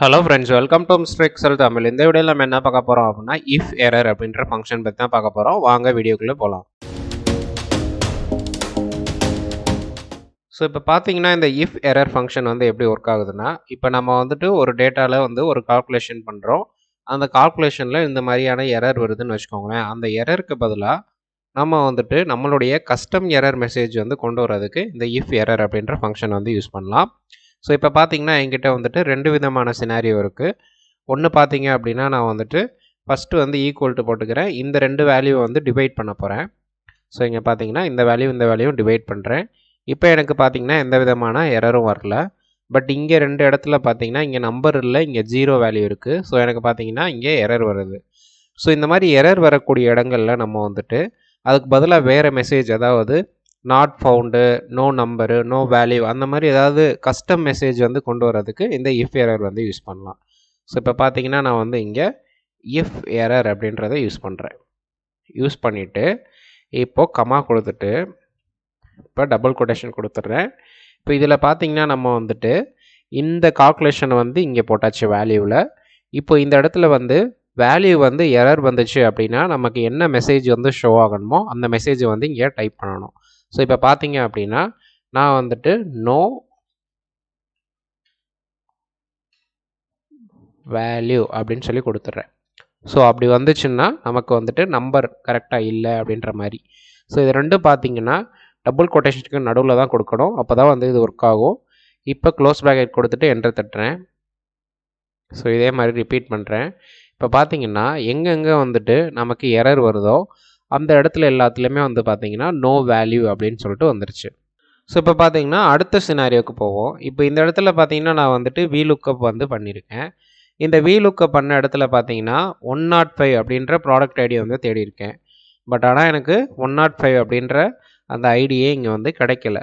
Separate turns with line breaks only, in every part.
Hello friends welcome to strix Excel Tamil இந்த வீடியோவில் நம்ம என்ன பார்க்க போகிறோம் அப்படின்னா இஃப் எரர் அப்படின்ற ஃபங்க்ஷன் பற்றி தான் பார்க்க போகிறோம் வாங்க வீடியோக்குள்ளே போகலாம் ஸோ இப்போ பார்த்தீங்கன்னா இந்த இஃப் எரர் ஃபங்க்ஷன் வந்து எப்படி ஒர்க் ஆகுதுன்னா இப்போ நம்ம வந்துட்டு ஒரு டேட்டாவில் வந்து ஒரு கால்குலேஷன் பண்ணுறோம் அந்த கால்குலேஷனில் இந்த மாதிரியான எரர் வருதுன்னு வச்சுக்கோங்களேன். அந்த எரருக்கு பதிலாக நம்ம வந்துட்டு நம்மளுடைய கஸ்டம் எரர் மெசேஜ் வந்து கொண்டு வரதுக்கு இந்த இஃப் எரர் அப்படின்ற ஃபங்க்ஷன் வந்து யூஸ் பண்ணலாம். ஸோ இப்போ பார்த்தீங்கன்னா என்கிட்ட வந்துட்டு ரெண்டு விதமான சினாரியோ இருக்குது ஒன்று பார்த்தீங்க அப்படின்னா நான் வந்துட்டு ஃபஸ்ட்டு வந்து ஈக்குவல் டு போட்டுக்கிறேன். இந்த ரெண்டு வேல்யூவை வந்து டிவைட் பண்ண போகிறேன் ஸோ இங்கே பார்த்தீங்கன்னா இந்த வேல்யூ இந்த வேல்யூவும் டிவைட் பண்ணுறேன் இப்போ எனக்கு பார்த்தீங்கன்னா எந்த விதமான எரரும் வரல. பட் இங்கே ரெண்டு இடத்துல பார்த்தீங்கன்னா இங்கே நம்பர் இல்லை இங்கே ஜீரோ வேல்யூ இருக்குது ஸோ எனக்கு பார்த்தீங்கன்னா இங்கே எரர் வருது. ஸோ இந்த மாதிரி எரர் வரக்கூடிய இடங்கள்ல நம்ம வந்துட்டு அதுக்கு பதிலாக வேறு மெசேஜ் அதாவது not found no number no value அந்த மாதிரி ஏதாவது கஸ்டம் மெசேஜ் வந்து கொண்டு வரதுக்கு இந்த இஃப் எரர் வந்து யூஸ் பண்ணலாம். ஸோ இப்போ பார்த்தீங்கன்னா நான் வந்து இங்கே இஃப் எரர் அப்படின்றத யூஸ் பண்ணுறேன் யூஸ் பண்ணிவிட்டு இப்போது கமா கொடுத்துட்டு இப்போ டபுள் கொட்டேஷன் கொடுத்துட்றேன். இப்போ இதில் பார்த்தீங்கன்னா நம்ம வந்துட்டு இந்த கால்குலேஷன் வந்து இங்கே போட்டாச்சு வேல்யூவில் இப்போ இந்த இடத்துல வந்து வேல்யூ வந்து எரர் வந்துச்சு அப்படின்னா நமக்கு என்ன மெசேஜ் வந்து ஷோ ஆகணுமோ அந்த மெசேஜை வந்து இங்கே டைப் பண்ணணும். ஸோ இப்போ பார்த்தீங்க அப்படின்னா நான் வந்துட்டு நோ வேல்யூ அப்படின்னு சொல்லி கொடுத்துட்றேன். ஸோ அப்படி வந்துச்சுன்னா நமக்கு வந்துட்டு நம்பர் கரெக்டாக இல்லை அப்படின்ற மாதிரி. ஸோ இது ரெண்டும் பார்த்தீங்கன்னா டபுள் கொட்டேஷனுக்கு நடுவில் தான் கொடுக்கணும். அப்போ தான் வந்து இது ஒர்க் ஆகும். இப்போ க்ளோஸ் ப்ராக்கெட் கொடுத்துட்டு என்டர் தட்டுறேன். ஸோ இதே மாதிரி ரிப்பீட் பண்ணுறேன் இப்போ பார்த்தீங்கன்னா எங்கெங்கே வந்துட்டு நமக்கு எரர் வருதோ அந்த இடத்துல எல்லாத்துலேயுமே வந்து பார்த்திங்கன்னா நோ வேல்யூ அப்படின்னு சொல்லிட்டு வந்துருச்சு. ஸோ இப்போ பார்த்தீங்கன்னா அடுத்த சினாரியோக்கு போவோம். இப்போ இந்த இடத்துல பார்த்தீங்கன்னா நான் வந்துட்டு வி லுக்கப் வந்து பண்ணியிருக்கேன் இந்த வி லுக்கப் பண்ண இடத்துல பார்த்தீங்கன்னா ஒன் நாட் oh ஃபைவ் அப்படின்ற ப்ராடக்ட் ஐடியை வந்து தேடியிருக்கேன். பட் ஆனால் எனக்கு ஒன் நாட் ஃபைவ் அப்படின்ற அந்த ஐடியே இங்கே வந்து கிடைக்கல.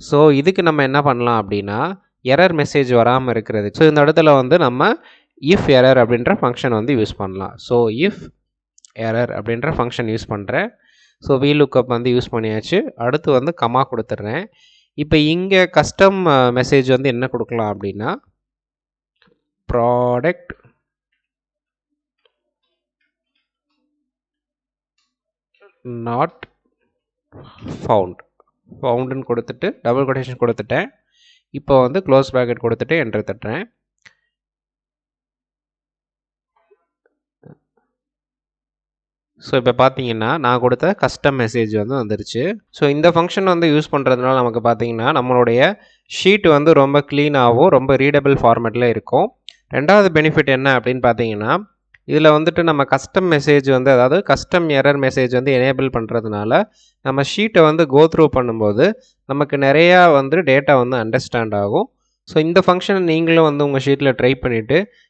ஸோ இதுக்கு நம்ம என்ன பண்ணலாம் அப்படின்னா எரர் மெசேஜ் வராமல் இருக்கிறது ஸோ இந்த இடத்துல வந்து நம்ம இஃப் எரர் அப்படின்ற ஃபங்க்ஷன் வந்து யூஸ் பண்ணலாம். ஸோ இஃப் எரர் அப்படின்ற ஃபங்க்ஷன் யூஸ் பண்ணுறேன் ஸோ வி லுக்கப் வந்து யூஸ் பண்ணியாச்சு. அடுத்து வந்து கமா கொடுத்துட்றேன். இப்போ இங்கே கஸ்டம் மெசேஜ் வந்து என்ன கொடுக்கலாம் அப்படின்னா ப்ராடக்ட் நாட் ஃபவுண்ட் ஃபவுண்டுன்னு கொடுத்துட்டு டபுள் கொட்டேஷன் கொடுத்துட்டேன். இப்போ வந்து க்ளோஸ் ப்ராக்கெட் கொடுத்துட்டு என்டர் தட்டுறேன். ஸோ இப்போ பார்த்தீங்கன்னா நான் கொடுத்த கஸ்டம் மெசேஜ் வந்து வந்துருச்சு. ஸோ இந்த ஃபங்க்ஷன் வந்து யூஸ் பண்ணுறதுனால நமக்கு பார்த்தீங்கன்னா நம்மளுடைய ஷீட் வந்து ரொம்ப க்ளீனாகவும் ரொம்ப ரீடபிள் ஃபார்மேட்டில் இருக்கும். ரெண்டாவது பெனிஃபிட் என்ன அப்படின்னு பார்த்தீங்கன்னா இதில் வந்துட்டு நம்ம கஸ்டம் மெசேஜ் வந்து அதாவது கஸ்டம் எரர் மெசேஜ் வந்து எனேபிள் பண்ணுறதுனால நம்ம ஷீட்டை வந்து கோ த்ரூ பண்ணும்போது நமக்கு நிறையா வந்து டேட்டா வந்து அண்டர்ஸ்டாண்ட் ஆகும். ஸோ இந்த ஃபங்க்ஷனை நீங்களும் வந்து உங்கள் ஷீட்டில் ட்ரை பண்ணிவிட்டு